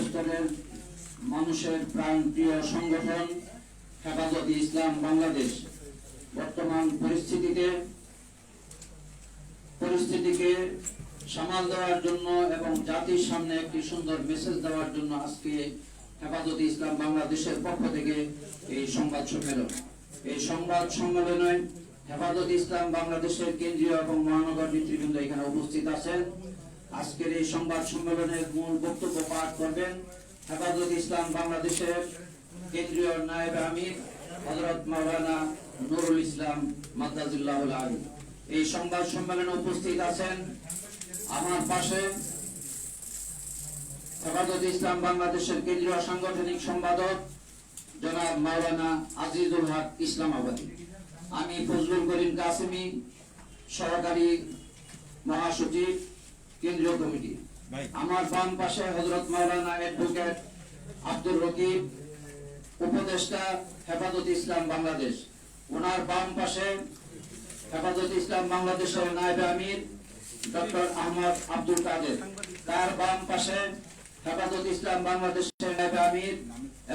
সর্বস্তরের মানুষের প্রাণ প্রিয় সংগঠন হেফাজত ইসলাম বাংলাদেশ। বর্তমান পরিস্থিতিতে, পরিস্থিতিকে সামাল দেওয়ার জন্য এবং জাতির সামনে একটি সুন্দর মেসেজ দেওয়ার জন্য আজকে হেফাজত ইসলাম বাংলাদেশের পক্ষ থেকে এই সংবাদ সম্মেলন। এই সংবাদ সম্মেলনে হেফাজত ইসলাম বাংলাদেশের কেন্দ্রীয় এবং মহানগর নেতৃবৃন্দ এখানে উপস্থিত আছেন। আজকের এই সংবাদ সম্মেলনের মূল বক্তব্য পাঠ করবেন হেফাজত ইসলাম বাংলাদেশের কেন্দ্রীয় নায়েব আমির হজরত মাওলানা নুরুল ইসলাম মাদ্দাজুল্লাহ আলী এই সংবাদ সম্মেলনে উপস্থিত আছেন আমার পাশে হেফাজত ইসলাম বাংলাদেশের কেন্দ্রীয় সাংগঠনিক সম্পাদক জনাব মাওলানা আজিজুল হক ইসলামাবাদী। আমি ফজলুল করিম কাসেমি, সহকারী মহাসচিব কেন্দ্রীয় কমিটি। আমার বাম পাশে হজরত মাওলানা অ্যাডভোকেট আব্দুর রকিব উপদেষ্টা হেফাজত ইসলাম বাংলাদেশ। ওনার বাম পাশে হেফাজত ইসলাম বাংলাদেশের নায়েব আমির ডক্টর আহমদ আব্দুল কাদের। তার বাম পাশে হেফাজত ইসলাম বাংলাদেশের নায়েব আমির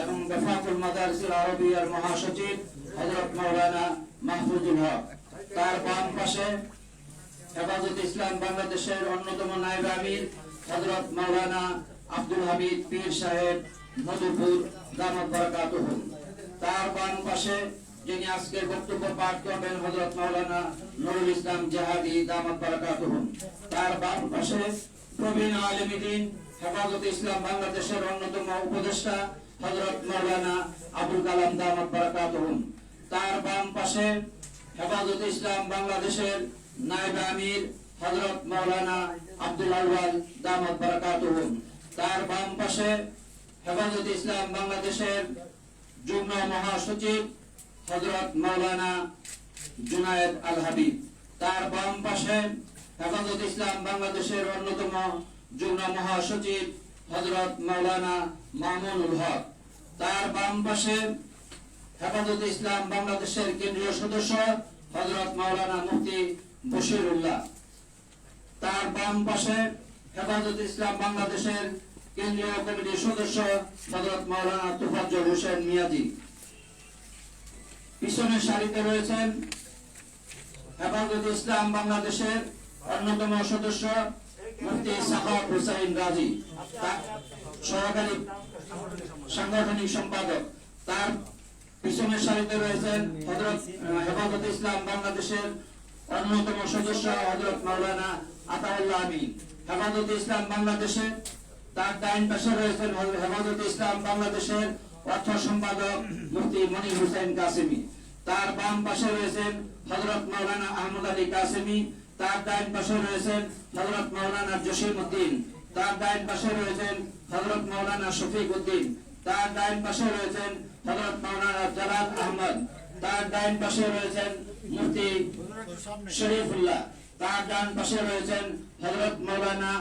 এবং বেফাকুল মাদারিসুল আরবিয়ার মহাসচিব হজরত মাওলানা মাহফুজুল হক। তার বাম পাশে হেফাজত ইসলাম বাংলাদেশের অন্যতম নায়েব আমির হযরত মাওলানা আব্দুল হামিদ পীর সাহেব মধুপুর দামত বারাকাতুহু তার বাম পাশে যিনি আজকের বক্তব্য পাঠ করবেন হযরত মাওলানা নুরুল ইসলাম জাহাদি দামত বারাকাতুহু তার বাম পাশে প্রবীণ আলেমিদিন হেফাজত ইসলাম বাংলাদেশের অন্যতম উপদেষ্টা হযরত মাওলানা আবুল কালাম দামত বারাকাতুহু তার বাম পাশে হেফাজত ইসলাম বাংলাদেশের নায়েব আমির, হযরত মাওলানা আব্দুল আউয়াল দামত বারাকাতুহু তার বাম পাশে হেফাজত ইসলাম বাংলাদেশের যুগ্ম মহাসচিব হযরত মাওলানা জুনায়েদ আল হাবিব। তার বাম পাশে হেফাজত ইসলাম বাংলাদেশের অন্যতম যুগ্ম মহাসচিব হযরত মাওলানা মামুনুল হক। তার বাম পাশে হেফাজত ইসলাম বাংলাদেশের কেন্দ্রীয় সদস্য হযরত মাওলানা মুফতি বশিরুল্লাহ তার বাম পাশে হেফাজত ইসলাম বাংলাদেশের কেন্দ্রীয় কমিটির সদস্য হযরত মাওলানা তুফাজ্জল হোসেন মিয়াজি। পিছনের সারিতে রয়েছেন হেফাজত ইসলাম বাংলাদেশের অন্যতম সদস্য মুফতি সাহাব হুসাইন রাজি। সহকারী সাংগঠনিক সম্পাদক। তার পিছনের সারিতে রয়েছেন হযরত হেফাজত ইসলাম বাংলাদেশের অন্যতম সদস্য হযরত মাওলানা আতাউল্লাহ আমিন। হেফাজত ইসলাম বাংলাদেশের তার ডাইন পাশে রয়েছেন হেফাজত ইসলাম বাংলাদেশের অর্থ সম্পাদক মুফতি মনির হুসাইন কাসেমি। তার বাম পাশে রয়েছেন হযরত মাওলানা আহমদ আলী কাসেমি। তার ডাইন পাশে রয়েছেন হযরত মাওলানা জসিম উদ্দিন তার ডাইন পাশে রয়েছেন হযরত মাওলানা শফিক উদ্দিন তার ডাইন পাশে রয়েছেন হযরত মাওলানা জালাল আহমদ। তার ডাইন পাশে রয়েছেন মুফতি শরীফুল্লাহ। তার ডান পাশে রয়েছেন হযরত মাওলানা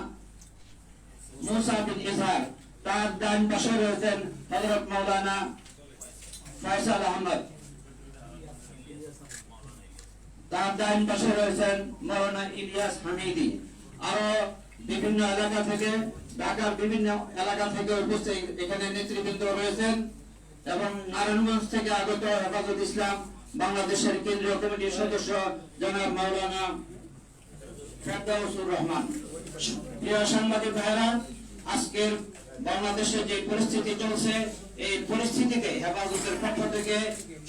মুসা বিন তার ডান পাশে রয়েছেন ফয়সাল আহমদ। তার ডাইন পাশে রয়েছেন মৌলানা ইলিয়াস হামিদি। আরও বিভিন্ন এলাকা থেকে, ঢাকার বিভিন্ন এলাকা থেকে উপস্থিত এখানে নেতৃবৃন্দ রয়েছেন। এবং নারায়ণগঞ্জ থেকে আগত হেফাজত ইসলাম বাংলাদেশের কেন্দ্রীয় কমিটির সদস্য জনাব মাওলানা ফেরদাউসুর রহমান। প্রিয় সাংবাদিক ভাইরা আজকের বাংলাদেশে যে পরিস্থিতি চলছে এই পরিস্থিতিতে হেফাজতের পক্ষ থেকে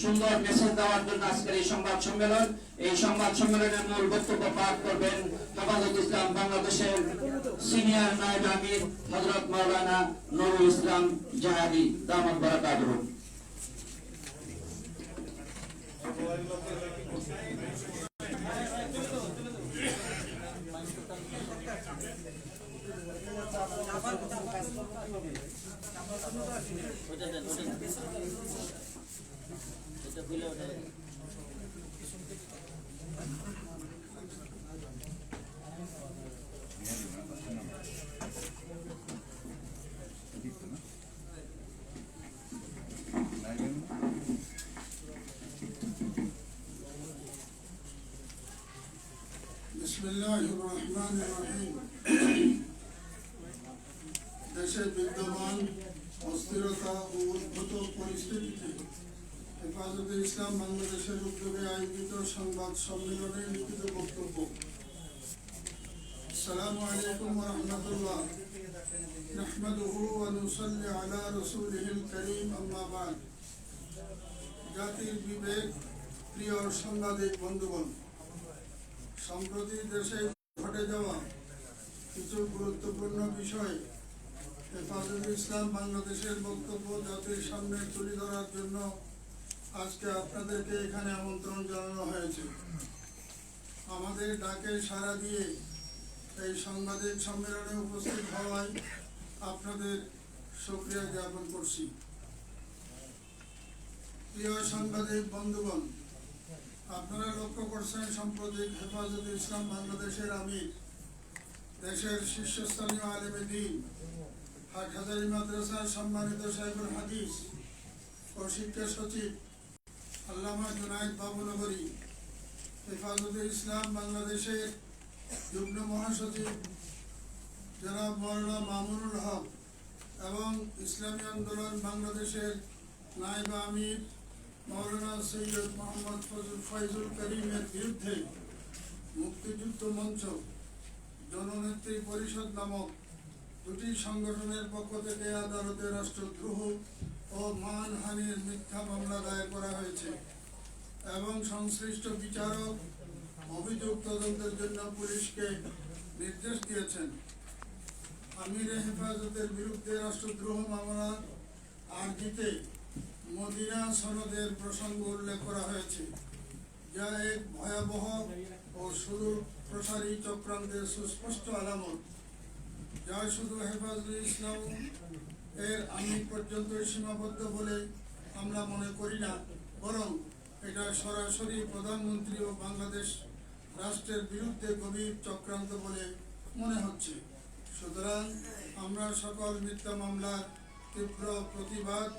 সুন্দর মেসেজ দেওয়ার জন্য আজকের এই সংবাদ সম্মেলন। এই সংবাদ সম্মেলনের মূল বক্তব্য পাঠ করবেন হেফাজত ইসলাম বাংলাদেশের সিনিয়র নায়ব আমির হজরত মাওলানা নুরুল ইসলাম জাহাদি দামদ বারাকাতুহ। ওটা দেন ওটা দেন এটা খুলে ওটা দেন। بسم الله الرحمن الرحيم দেশে বিদ্যমান অস্থিরতা ও উদ্ভূত পরিস্থিতিতে হেফাজতে ইসলাম বাংলাদেশের উদ্যোগে আয়োজিত সংবাদ সম্মেলনে লিখিত বক্তব্য السلام عليكم ورحمة الله نحمده ونصلي على رسوله الكريم أما بعد জাতির বিবেক প্রিয় সাংবাদিক বন্ধুগণ সম্প্রতি দেশে ঘটে যাওয়া কিছু গুরুত্বপূর্ণ বিষয় হেফাজত ইসলাম বাংলাদেশের বক্তব্য জাতির সামনে তুলে ধরার জন্য আজকে আপনাদেরকে এখানে আমন্ত্রণ জানানো হয়েছে। আমাদের ডাকে সাড়া দিয়ে এই সাংবাদিক সম্মেলনে উপস্থিত হওয়ায় আপনাদের সক্রিয় জ্ঞাপন করছি। প্রিয় সাংবাদিক বন্ধুগণ, আপনারা লক্ষ্য করছেন সাম্প্রতিক হেফাজতে ইসলাম বাংলাদেশের আমির, দেশের শীর্ষস্থানীয় আলেমে দিন। হাটহাজারি মাদ্রাসার সম্মানিত সাহেবুল হাদিস ও শিক্ষা সচিব, আল্লামা জুনায়দ বাবুনগরী, হেফাজতে ইসলাম বাংলাদেশের যুগ্ম মহাসচিব জনাব মৌলানা মামুনুল হক এবং ইসলামী আন্দোলন বাংলাদেশের নায়েব আমির মৌলানা সৈয়দ মোহাম্মদ ফজল ফয়জুল করিমের বিরুদ্ধে মুক্তিযুদ্ধ মঞ্চ জননেত্রী পরিষদ নামক দুটি সংগঠনের পক্ষ থেকে আদালতে রাষ্ট্রদ্রোহ ও মানহানির মিথ্যা মামলা দায়ের করা হয়েছে এবং সংশ্লিষ্ট বিচারক অভিযোগ তদন্তের জন্য পুলিশকে নির্দেশ দিয়েছেন। আমিরে হেফাজতের বিরুদ্ধে রাষ্ট্রদ্রোহ মামলা আর্জিতে মদিনা সনদের প্রসঙ্গ উল্লেখ করা হয়েছে, যা এক ভয়াবহ ও সুদূর প্রসারী চক্রান্তের সুস্পষ্ট আলামত। যা শুধু হেফাজুল ইসলাম এর আমি পর্যন্ত সীমাবদ্ধ বলে আমরা মনে করি না, বরং এটা সরাসরি প্রধানমন্ত্রী ও বাংলাদেশ রাষ্ট্রের বিরুদ্ধে গভীর চক্রান্ত বলে মনে হচ্ছে। সুতরাং আমরা সকল মিথ্যা মামলার তীব্র প্রতিবাদ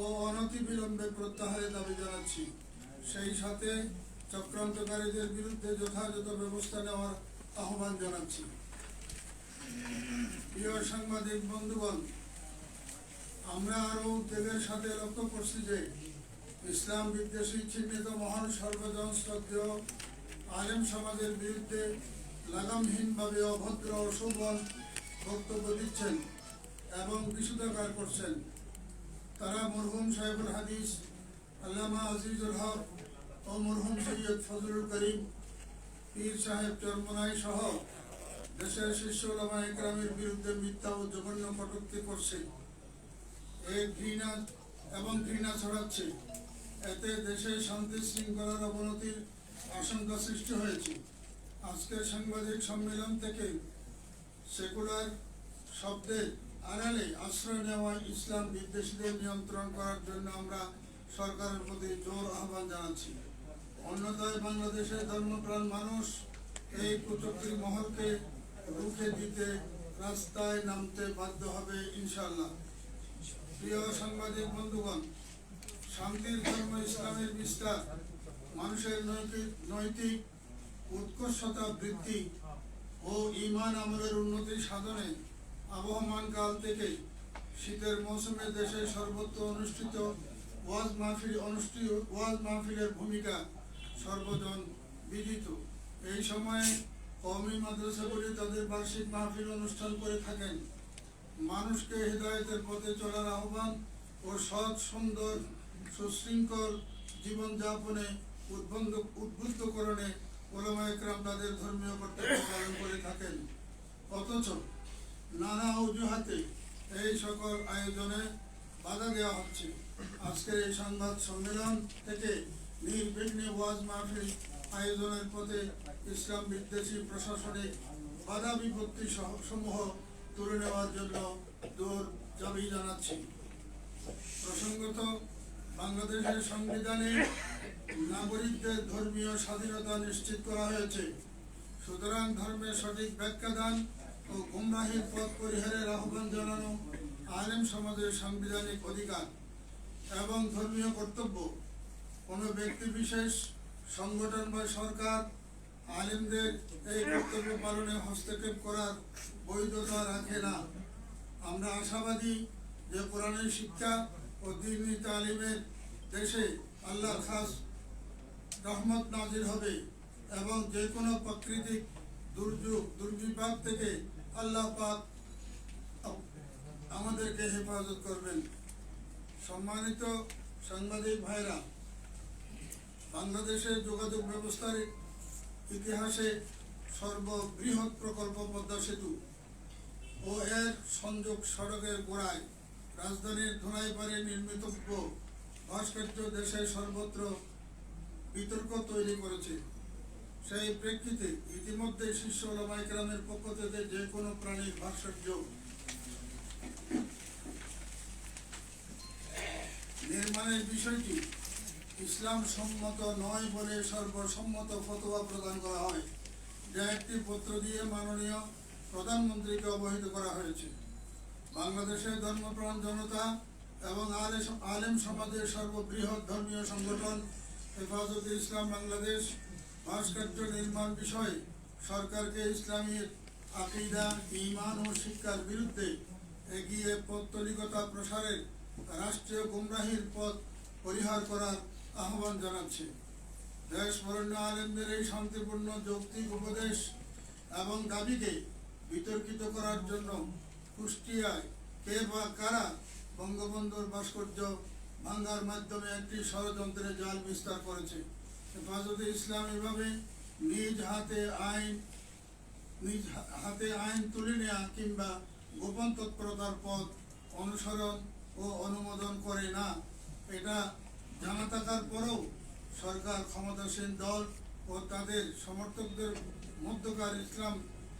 ও অনতিবিলম্বে প্রত্যাহারের দাবি জানাচ্ছি। সেই সাথে চক্রান্তকারীদের বিরুদ্ধে যথাযথ ব্যবস্থা নেওয়ার আহ্বান জানাচ্ছি। প্রিয় সাংবাদিক বন্ধুগণ, আমরা আরও উদ্বেগের সাথে লক্ষ্য করছি যে ইসলাম বিদ্বেষী চিহ্নিত মহান সর্বজন শ্রদ্ধেয় আলেম সমাজের বিরুদ্ধে লাগামহীনভাবে অভদ্র সুবল বক্তব্য দিচ্ছেন এবং বিশুদ্ধাকার করছেন। তারা মরহুম সাহেবুল হাদিস, আল্লামা আজিজুল হক ও মরহুম সৈয়দ ফজলুল করিম, পীর সাহেব চরমনাই সহ দেশের শীর্ষ ওলামা একরামের বিরুদ্ধে মিথ্যা ও জঘন্য কটূক্তি করছে। এই ঘৃণা এবং ঘৃণা ছড়াচ্ছে। এতে দেশে শান্তি শৃঙ্খলার অবনতির আশঙ্কা সৃষ্টি হয়েছে। আজকের সাংবাদিক সম্মেলন থেকে সেকুলার শব্দের আড়ালে আশ্রয় নেওয়া ইসলাম বিদ্বেষীদের নিয়ন্ত্রণ করার জন্য আমরা সরকারের প্রতি জোর আহ্বান জানাচ্ছি। অন্যথায় বাংলাদেশের ধর্মপ্রাণ মানুষ এই কুচক্রী মহলকে রুখে দিতে রাস্তায় নামতে বাধ্য হবে ইনশাল্লাহ প্রিয় সাংবাদিক বন্ধুগণ, শান্তির ধর্ম ইসলামের বিস্তার, মানুষের নৈতিক নৈতিক উৎকর্ষতা বৃদ্ধি ও ইমান আমলের উন্নতি সাধনে আবহমান কাল থেকে শীতের মৌসুমে দেশের সর্বত্র অনুষ্ঠিত ওয়াজ মাহফিল অনুষ্ঠিত ওয়াজ মাহফিলের ভূমিকা সর্বজন বিদিত। এই সময়ে কওমি মাদ্রাসাগুলি তাদের বার্ষিক মাহফিল অনুষ্ঠান করে থাকেন। মানুষকে হৃদায়তের পথে চলার আহ্বান ও সৎ, সুন্দর, সুশৃঙ্খল জীবনযাপনে উদ্বন্ধ, উদ্বুদ্ধকরণে ওলামা একরাম তাদের ধর্মীয় কর্তব্য পালন করে থাকেন। অথচ নানা অজুহাতে এই সকল আয়োজনে বাধা দেওয়া হচ্ছে। আজকের এই সংবাদ সম্মেলন থেকে নির্বিঘ্নে ওয়াজ মাহফিল আয়োজনের পথে ইসলাম বিদ্বেষী প্রশাসনিক বাধা বিপত্তি সমূহ তুলে নেওয়ার জন্য দৌড় দাবি জানাচ্ছি। প্রসঙ্গত, বাংলাদেশের সংবিধানে নাগরিকদের ধর্মীয় স্বাধীনতা নিশ্চিত করা হয়েছে। সুতরাং ধর্মের সঠিক ব্যাখ্যাদান ও গুমরাহির পথ পরিহারের আহ্বান জানানো আলেম সমাজের সাংবিধানিক অধিকার এবং ধর্মীয় কর্তব্য। কোনো ব্যক্তি বিশেষ সংগঠন বা সরকার, আলিমদের এই কর্তব্য পালনে হস্তক্ষেপ করার বৈধতা রাখে না। আমরা আশাবাদী যে কোরআনের শিক্ষা ও দিনী তালিমের দেশে আল্লাহর খাস রহমত নাজির হবে এবং যে কোনো প্রাকৃতিক দুর্যোগ, দুর্বিপাক থেকে আল্লাহ পাক আমাদেরকে হেফাজত করবেন। সম্মানিত সাংবাদিক ভাইরা বাংলাদেশের যোগাযোগ ব্যবস্থার ইতিহাসে সর্ববৃহৎ প্রকল্প পদ্মা সেতু ও এর সংযোগ সড়কের গোড়ায় রাজধানীর ধোনাইপাড়ে নির্মিতব্য ভাস্কর্য দেশের সর্বত্র বিতর্ক তৈরি করেছে। সেই প্রেক্ষিতে ইতিমধ্যে শিষ্য ওলামাইকরামের পক্ষ থেকে যে কোনো প্রাণীর ভাস্কর্য নির্মাণের বিষয়টি ইসলাম সম্মত নয় বলে সর্বসম্মত ফতোয়া প্রদান করা হয়। যা একটি পত্র দিয়ে মাননীয় প্রধানমন্ত্রীকে অবহিত করা হয়েছে। বাংলাদেশের ধর্মপ্রাণ জনতা এবং আলে- আলেম সমাজের সর্ববৃহৎ ধর্মীয় সংগঠন হেফাজত ইসলাম বাংলাদেশ ভাস্কর্য নির্মাণ বিষয়ে সরকারকে ইসলামীর আকিদা ইমান ও শিক্ষার বিরুদ্ধে এগিয়ে পৌত্তলিকতা প্রসারের রাষ্ট্রীয় গুমরাহির পথ পরিহার করার আহ্বান জানাচ্ছে। দেশ বরণ্য আলেমদের এই শান্তিপূর্ণ যৌক্তিক উপদেশ এবং দাবিকে বিতর্কিত করার জন্য কুষ্টিয়ায় কে বা কারা বঙ্গবন্ধুর ভাস্কর্য ভাঙ্গার মাধ্যমে একটি ষড়যন্ত্রের জাল বিস্তার করেছে। হেফাজতে ইসলাম এভাবে নিজ হাতে আইন, নিজ হাতে আইন তুলে নেওয়া কিংবা গোপন তৎপরতার পথ অনুসরণ ও অনুমোদন করে না, এটা জানা থাকার পরেও সরকার ক্ষমতাসীন দল ও তাদের সমর্থকদের মধ্যকার ইসলাম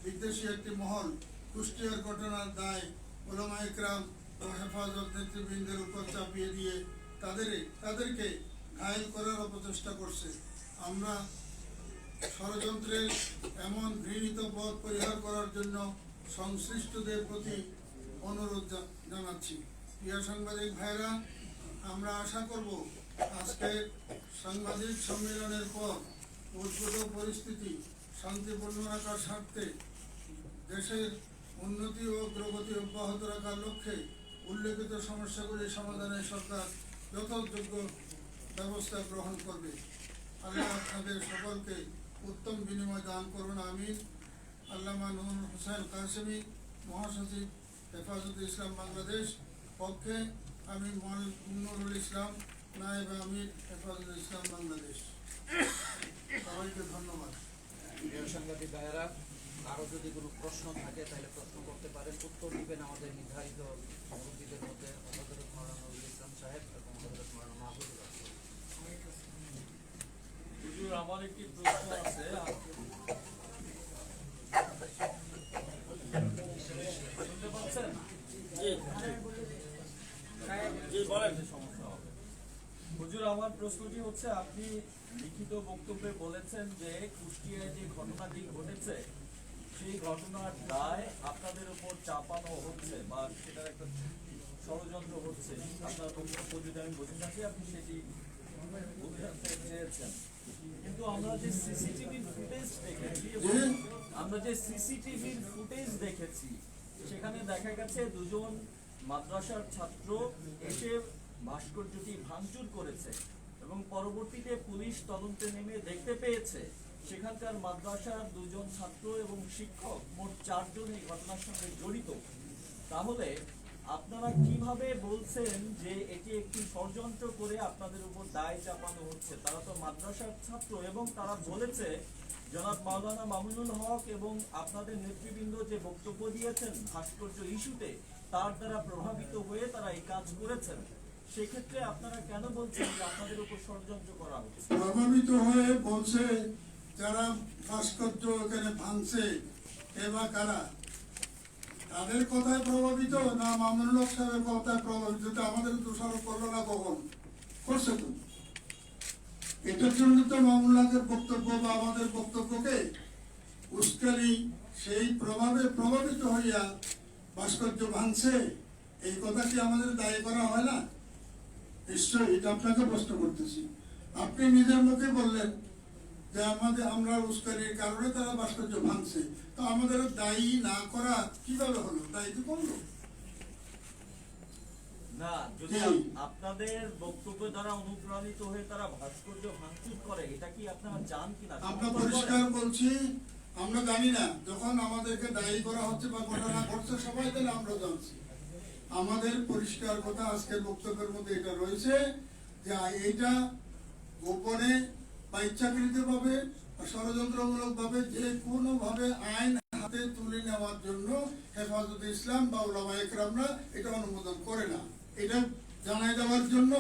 বিদ্বেষী একটি মহল কুষ্টিয়ার ঘটনার দায় ওলামা ইকরাম ও হেফাজত নেতৃবৃন্দের উপর চাপিয়ে দিয়ে তাদের তাদেরকে ঘায়েল করার অপচেষ্টা করছে। আমরা ষড়যন্ত্রের এমন ঘৃণিত পথ পরিহার করার জন্য সংশ্লিষ্টদের প্রতি অনুরোধ জানাচ্ছি। প্রিয় সাংবাদিক ভাইরা, আমরা আশা করব আজকের সাংবাদিক সম্মেলনের পর উদ্ভূত পরিস্থিতি শান্তিপূর্ণ রাখার স্বার্থে দেশের উন্নতি ও অগ্রগতি অব্যাহত রাখার লক্ষ্যে উল্লেখিত সমস্যাগুলি সমাধানে সরকার যথাযোগ্য ব্যবস্থা গ্রহণ করবে। আল্লাহ আপনাদের সকলকে উত্তম বিনিময় দান করুন, আমিন। আল্লামা নুর হোসেন কাসেমি, মহাসচিব হেফাজত ইসলাম বাংলাদেশ পক্ষে আমি নুরুল ইসলাম। নায়েব আমির হেফাজত ইসলাম বাংলাদেশ। সবাইকে ধন্যবাদ। প্রিয় সাংবাদিক ভাইয়েরা আরও যদি কোনো প্রশ্ন থাকে তাহলে প্রশ্ন করতে পারেন। উত্তর দিবেন আমাদের নির্ধারিত মুরব্বীদের মধ্যে হজরত নজরুল ইসলাম সাহেব এবং হজরত মাওলানা মাহবুবুর হুজুর আমার একটি প্রশ্ন আছে। প্রশ্নটি হচ্ছে, আপনি লিখিত বক্তব্যে বলেছেন যে কুষ্টিয়ায় যে ঘটনাটি ঘটেছে, সেই ঘটনার দায় আপনাদের উপর চাপানো হচ্ছে বা সেটার একটা ষড়যন্ত্র হচ্ছে। আপনার বক্তব্য যদি আমি বুঝে থাকি আপনি সেটি চেয়েছেন। কিন্তু আমরা যে সিসিটিভির ফুটেজ দেখেছি আমরা যে সিসিটিভির ফুটেজ দেখেছি, সেখানে দেখা গেছে দুজন মাদ্রাসার ছাত্র এসে ভাস্কর্যটি ভাঙচুর করেছে। এবং পরবর্তীতে পুলিশ তদন্তে নেমে দেখতে পেয়েছে, সেখানকার মাদ্রাসার দুজন ছাত্র এবং শিক্ষক, মোট চারজন এই ঘটনার সঙ্গে জড়িত। তাহলে আপনারা কীভাবে বলছেন যে এটি একটি ষড়যন্ত্র করে আপনাদের উপর দায় চাপানো হচ্ছে? তারা তো মাদ্রাসার ছাত্র এবং তারা বলেছে, জনাব মাওলানা মামুনুল হক এবং আপনাদের নেতৃবৃন্দ যে বক্তব্য দিয়েছেন ভাস্কর্য ইস্যুতে, তার দ্বারা প্রভাবিত হয়ে তারা এই কাজ করেছেন। সেক্ষেত্রে আপনারা কেন বলছেন প্রভাবিত হয়ে বলছে যারা ভাস্কর্য এখানে ভাঙছে, এ বা কারা? তাদের কথায় প্রভাবিত না মামুনুল সাহেবের কথায় প্রভাবিত? আমাদের দোষারোপ করল না কখন? করছে তো। এটার জন্য তো মামুনুল হকের বক্তব্য বা আমাদের বক্তব্যকে উস্কানি, সেই প্রভাবে প্রভাবিত হইয়া ভাস্কর্য ভাঙছে, এই কথা কি আমাদের দায়ী করা হয় না? নিশ্চয়ই এটা আপনাকে প্রশ্ন করতেছি। আপনি নিজের মুখে বললেন যে আমাদের আমরা উস্কানির কারণে তারা ভাস্কর্য ভাঙছে। তো আমাদের দায়ী না করা কীভাবে হলো? দায়ী তো করল না যদি আপনাদের বক্তব্য দ্বারা অনুপ্রাণিত হয়ে তারা ভাস্কর্য ভাঙচুর করে এটা কি আপনারা জান কিনা? আমরা পরিষ্কার করেন? বলছি আমরা জানি না যখন আমাদেরকে দায়ী করা হচ্ছে বা ঘটনা ঘটছে সবাই তাহলে আমরা জানছি। আমাদের পরিষ্কার কথা আজকের বক্তব্যের মধ্যে এটা রয়েছে যে এইটা গোপনে বা ইচ্ছাকৃত ভাবে ষড়যন্ত্রমূলক ভাবে যে কোনো ভাবে আইন হাতে তুলে নেওয়ার জন্য হেফাজত ইসলাম বা ওলামা একরামরা এটা অনুমোদন করে না। এটা জানাই দেওয়ার জন্য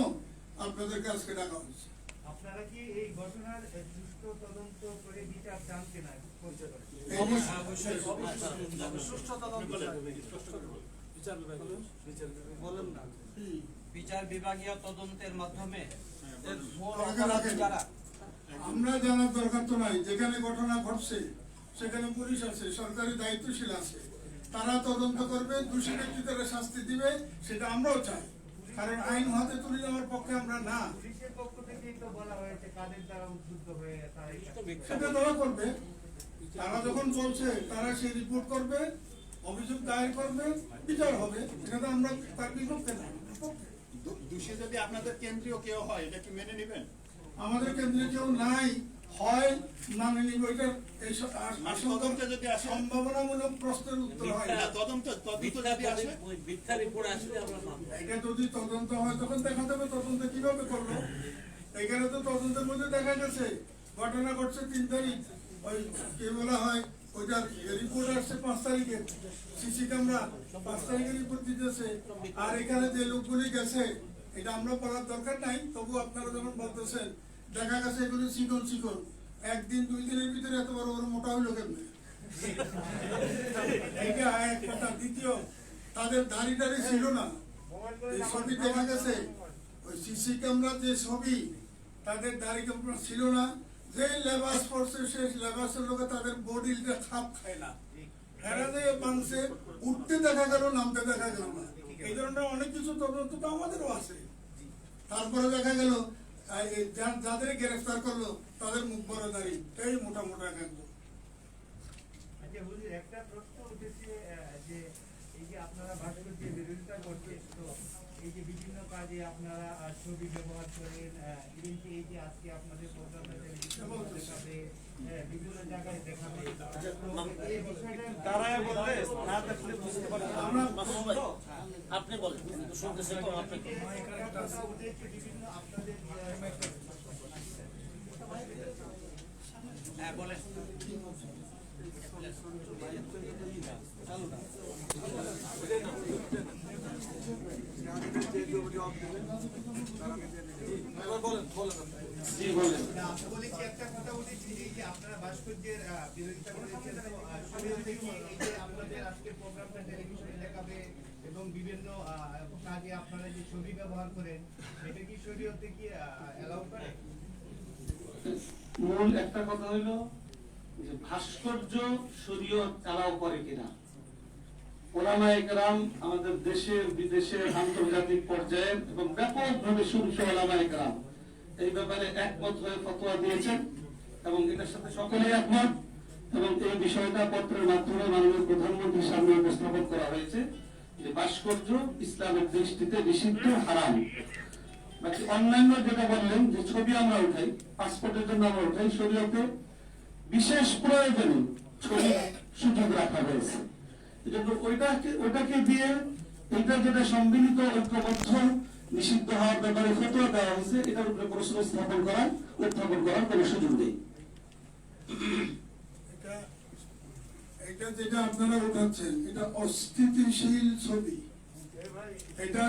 আপনাদের কাছকে ডাকা হয়েছে। আপনারা কি এই ঘটনার সুষ্ঠু তদন্ত করে বিচার চান কিনা? করতে পারেন বিচার বিভাগীয় তদন্তের মাধ্যমে রাখেন। আমরা জানার দরকার তো নাই। যেখানে ঘটনা ঘটছে সেখানে পুলিশ আছে সরকারি দায়িত্বশীল আছে। তারা তদন্ত করবে দোষী ব্যক্তি তারা শাস্তি দিবে সেটা আমরাও চাই। কারণ আইন হাতে তুলে নেওয়ার পক্ষে আমরা না। হয়ে সেটা তারা করবে। তারা যখন বলছে তারা সেই রিপোর্ট করবে। অভিযোগ দায়ের করবে বিচার হবে এটা তো আমরা তার বিপক্ষে না। দোষী যদি আপনাদের কেন্দ্রীয় কেউ হয় এটা কি মেনে নেবেন? আমাদের কেন্দ্রে কেউ নাই হয় মানে নিব এটা এই মানে তদন্তে যদি সম্ভাবনামূলক প্রশ্নের উত্তর হয়। না না, তদন্ত তদন্ত যদি আসে মিথ্যা রিপোর্ট আসলে আমরা এটা যদি তদন্ত হয় তখন দেখা যাবে তদন্ত কীভাবে করল। এখানে তো তদন্তের মধ্যে দেখা গেছে ঘটনা ঘটছে তিন তারিখ। ওই কে বলা হয় ওইটার রিপোর্ট আসছে পাঁচ তারিখে। সিসি ক্যামেরা পাঁচ তারিখে রিপোর্ট দিতেছে। আর এখানে যে লোকগুলি গেছে, এটা আমরা বলার দরকার নাই, তবু আপনারা যখন বলতেছেন, দেখা গেছে এগুলি চিকন চিকন। একদিন, দুই দিনের ভিতরে এত বড় বড় মোটা হইল কেমনে? কথা। দ্বিতীয়, তাদের দাড়ি টাড়ি ছিল না। এই ছবি দেখা গেছে। ওই সিসি ক্যামেরা যে ছবি, তাদের দাড়ি ক্যামেরা ছিল না? যে লেবাস পড়ছে সেই লেবাসের লোকে তাদের বডিটা খাপ খায় না। উঠতে দেখা গেল, নামতে দেখা গেল না। এই ধরনের অনেক কিছু তদন্ত তো আমাদেরও আছে। তারপরে দেখা গেল যাদের গ্রেফতার করল, তাদের মুখ বড় দাড়ি। এই মোটা মোটা একদম আচ্ছা একটা প্রশ্ন উঠেছে যে এই যে আপনারা ভাস্কর্যের বিরোধিতা করছেন, তো এই যে বিভিন্ন কাজে আপনারা ছবি ব্যবহার করেন ইভেন এই যে আজকে আপনাদের প্রোগ্রামে দেখাবে হ্যাঁ, বিভিন্ন জায়গায় দেখাবে এই বিষয়টা দাঁড়ায় বললে না দেখলে বুঝতে পারবে আমরা আপনি বলেন শুনতেছেন তো আপনি। বিভিন্ন আপনাদের হ্যাঁ বলেন। বলেন না, আমি বলেছি একটা কথা বলেছি যে এই যে আপনারা ভাস্কর্যের আহ, বিরোধিতা করেছেন তো আহ, শরীয়তে কি এই যে আপনাদের আজকের প্রোগ্রামটা টেলিভিশনে দেখাবে এবং বিভিন্ন কাজে আপনারা যে ছবি ব্যবহার করেন এটা কি শরীয়তে কি অ্যালাউ মূল একটা কথা হইল যে ভাস্কর্য শরীয়ত চালাও করে কিনা। আমাদের দেশে বিদেশের আন্তর্জাতিক পর্যায়ে এবং ব্যাপকভাবে শুনছে ওলামা একরাম এই ব্যাপারে একমত হয়ে ফতোয়া দিয়েছেন এবং এটার সাথে সকলেই একমত এবং এই বিষয়টা পত্রের মাধ্যমে মাননীয় প্রধানমন্ত্রীর সামনে উপস্থাপন করা হয়েছে যে ভাস্কর্য ইসলামের দৃষ্টিতে নিষিদ্ধ, হারাম। বাকি অন্যান্য যেটা বললেন, যে ছবি আমরা উঠাই, পাসপোর্টের জন্য আমরা উঠাই শরীয়তে বিশেষ প্রয়োজনে ছবি সুযোগ রাখা হয়েছে। ওইটাকে দিয়ে এটা যেটা সম্মিলিত ঐক্যবদ্ধ, নিষিদ্ধ হওয়ার ব্যাপারে দেওয়া হয়েছে, এটার উপরে প্রশ্ন স্থাপন উত্থাপন করার সুযোগ নেই। যেটা আপনারা উঠাচ্ছেন, এটা ছবি। এটা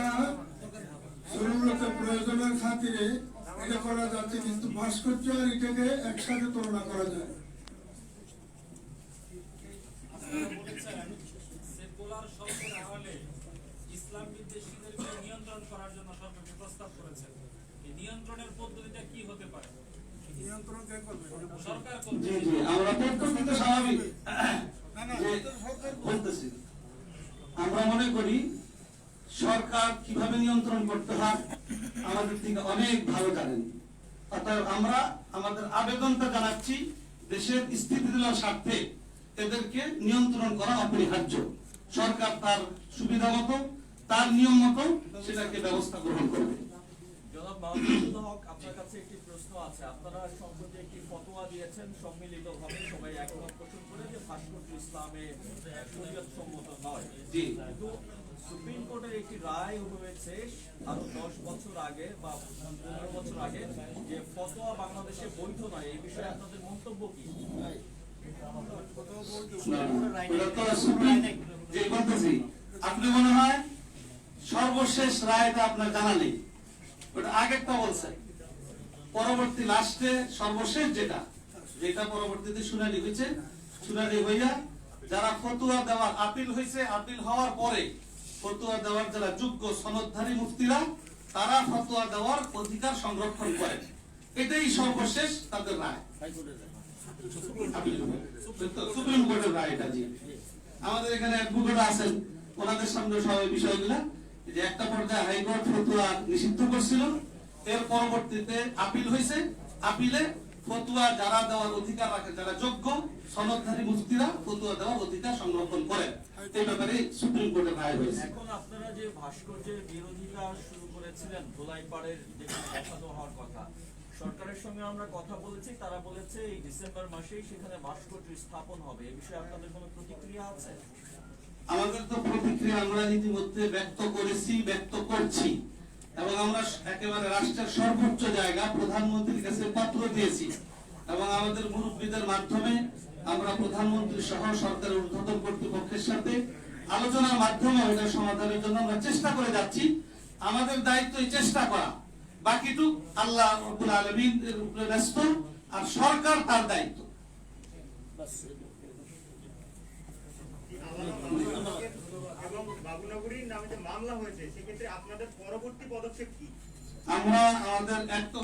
প্রয়োজনের খাতিরে এটা করা যাচ্ছে, কিন্তু ভাস্কর্য আর এটাকে একসাথে তুলনা করা যায় আমরা মনে করি সরকার কীভাবে নিয়ন্ত্রণ করতে হয় আমাদের থেকে অনেক ভালো জানেন অতএব আমরা আমাদের আবেদনটা জানাচ্ছি দেশের স্থিতিশীল স্বার্থে এদেরকে নিয়ন্ত্রণ করা অপরিহার্য সরকার তার সুবিধা মতো তার নিয়ম মতো সেটাকে ব্যবস্থা গ্রহণ করবে। জনাব মাহমুদুল হক আপনার কাছে একটি প্রশ্ন আছে। আপনারা সম্প্রতি একটি ফতোয়া দিয়েছেন সম্মিলিতভাবে সবাই একমত পোষণ করে যে ভাস্কর্য ইসলামে শরীয়ত সম্মত নয়। কিন্তু সুপ্রিম কোর্টের একটি রায় হয়েছে আরও দশ বছর আগে বা পনেরো বছর আগে যে ফতোয়া বাংলাদেশে বৈধ নয়। এই বিষয়ে আপনাদের মন্তব্য কি? না, সুপ্রিম যে বলতেছি আপনি মনে হয় সর্বশেষ রায়টা আপনার জানা নেই। ওটা আগেরটা বলছেন পরবর্তী লাস্টে সর্বশেষ যেটা যেটা পরবর্তীতে শুনানি হয়েছে শুনানি হইয়া যারা ফতুয়া দেওয়ার আপিল হয়েছে আপিল হওয়ার পরে ফতুয়া দেওয়ার যারা যোগ্য সনদধারী মুক্তিরা তারা ফতুয়া দেওয়ার অধিকার সংরক্ষণ করে। এটাই সর্বশেষ তাদের রায়। সুপ্রিম কোর্টের রায় এটা জি আমাদের এখানে অ্যাডভোকেট আছেন, ওনাদের সামনে সবাই বিষয়গুলা। যে একটা পর্যায়ে হাইকোর্ট ফতুয়া নিষিদ্ধ করছিল, এর পরবর্তীতে আপিল হয়েছে। আপিলে ফতুয়া যারা দেওয়ার অধিকার রাখে যারা যোগ্য সনদধারী মুফতিরা ফতুয়া দেওয়ার অধিকার সংরক্ষণ করে এই ব্যাপারে সুপ্রিম কোর্টের রায় হয়েছে। এখন আপনারা যে ভাস্কর্যের বিরোধিতা শুরু করেছিলেন, ধোলাইপাড়ের যেখানে হওয়ার কথা। সরকারের সঙ্গে আমরা কথা বলেছি, তারা বলেছে এই ডিসেম্বর মাসেই সেখানে ভাস্কর্য স্থাপন হবে। এ বিষয়ে আপনাদের কোনো প্রতিক্রিয়া আছে? আমাদের তো প্রতিক্রিয়া আমরা ইতিমধ্যে ব্যক্ত করেছি, ব্যক্ত করছি। এবং আমরা একেবারে রাষ্ট্রের সর্বোচ্চ জায়গা, প্রধানমন্ত্রীর কাছে পত্র দিয়েছি। এবং আমাদের মুরব্বীদের মাধ্যমে আমরা প্রধানমন্ত্রী সহ সরকারের ঊর্ধ্বতন কর্তৃপক্ষের সাথে আলোচনার মাধ্যমে ওটার সমাধানের জন্য আমরা চেষ্টা করে যাচ্ছি। আমাদের দায়িত্ব চেষ্টা করা। বাকিটুক আল্লাহ রব্বুল আলমিন এর উপরে ব্যস্ত আর সরকার তার দায়িত্ব। আমরা আমাদের এক তো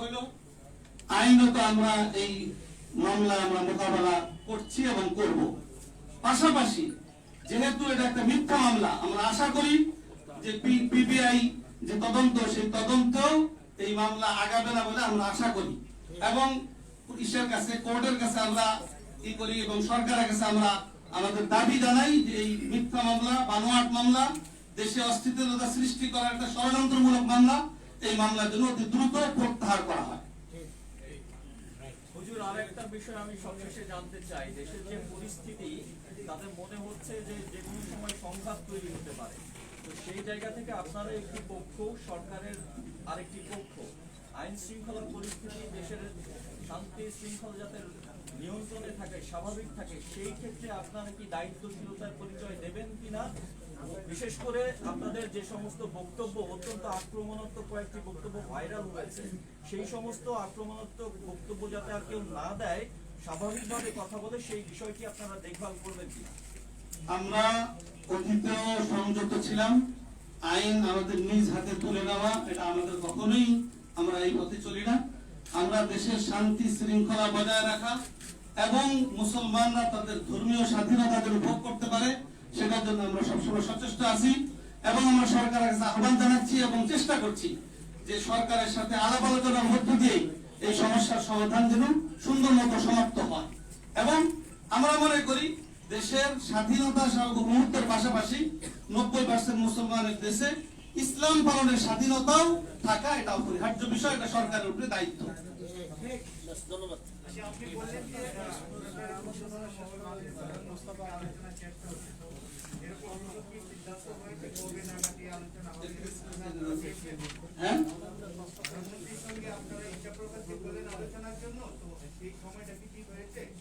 আইনত আমরা এই মামলা আমরা মোকাবেলা করছি এবং করব। পাশাপাশি যেহেতু এটা একটা মিথ্যা মামলা আমরা আশা করি যে পিবিআই যে তদন্ত সেই তদন্ত এই মামলা আগাবে না বলে আমরা আশা করি। এবং পুলিশের কাছে, কোর্টের কাছে আমরা ই করি এবং সরকারের কাছে আমরা আমাদের দাবি জানাই যে এই মিথ্যা মামলা, বানোয়াট মামলা, দেশে অস্থিতিশীলতা সৃষ্টি করার একটা ষড়যন্ত্রমূলক মামলা, এই মামলার জন্য অতি দ্রুত প্রত্যাহার করা হয়। বিষয় আমি সবশেষে জানতে চাই। দেশের যে পরিস্থিতি তাদের মনে হচ্ছে যে যে কোনো সময় সংঘাত তৈরি হতে পারে। তো সেই জায়গা থেকে আপনারা পক্ষ সরকারের আরেকটি পক্ষ। আইন শৃঙ্খলা পরিস্থিতি দেশের শান্তি শৃঙ্খলা যাতে নিয়ন্ত্রণে থাকে, স্বাভাবিক থাকে, সেই ক্ষেত্রে আপনারা কি দায়িত্বশীলতার পরিচয় দেবেন কিনা? বিশেষ করে আপনাদের যে সমস্ত বক্তব্য, অত্যন্ত আক্রমণাত্মক কয়েকটি বক্তব্য ভাইরাল হয়েছে, সেই সমস্ত আক্রমণাত্মক বক্তব্য যাতে আর কেউ না দেয়, স্বাভাবিকভাবে কথা বলে সেই বিষয়টি আপনারা দেখভাল করবেন কিনা? আমরা অতীতেও সংযত ছিলাম। আইন আমাদের নিজ হাতে তুলে নেওয়া, এটা আমাদের কখনোই আমরা এই পথে চলি না। আমরা দেশের শান্তি শৃঙ্খলা বজায় রাখা এবং মুসলমানরা তাদের ধর্মীয় স্বাধীনতা যেন ভোগ করতে পারে, সেটার জন্য আমরা সবসময় সচেষ্ট আছি এবং আমরা সরকারের কাছে আহ্বান জানাচ্ছি এবং চেষ্টা করছি যে সরকারের সাথে আলাপ আলোচনার মধ্য দিয়ে এই সমস্যার সমাধান যেন সুন্দর মতো সমাপ্ত হয়। এবং আমরা মনে করি দেশের স্বাধীনতা মুহূর্তের পাশাপাশি নব্বই পার্সেন্ট মুসলমানের দেশে ইসলাম পালনের স্বাধীনতাও থাকা এটা অপরিহার্য বিষয়, এটা সরকারের উপরে দায়িত্ব? হ্যাঁ?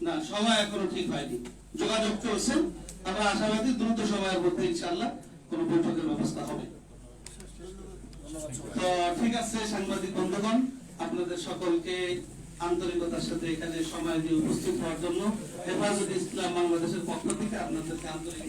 না, সময় এখনও ঠিক হয়নি। যোগাযোগ চলছে। আমরা আশাবাদী, দ্রুত সময়ের মধ্যে ইনশাআল্লাহ কোনো বৈঠকের ব্যবস্থা হবে তো ঠিক আছে, সাংবাদিক বন্ধুগণ, আপনাদের সকলকে আন্তরিকতার সাথে এখানে সময় দিয়ে উপস্থিত হওয়ার জন্য হেফাজত ইসলাম বাংলাদেশের পক্ষ থেকে আপনাদেরকে আন্তরিক।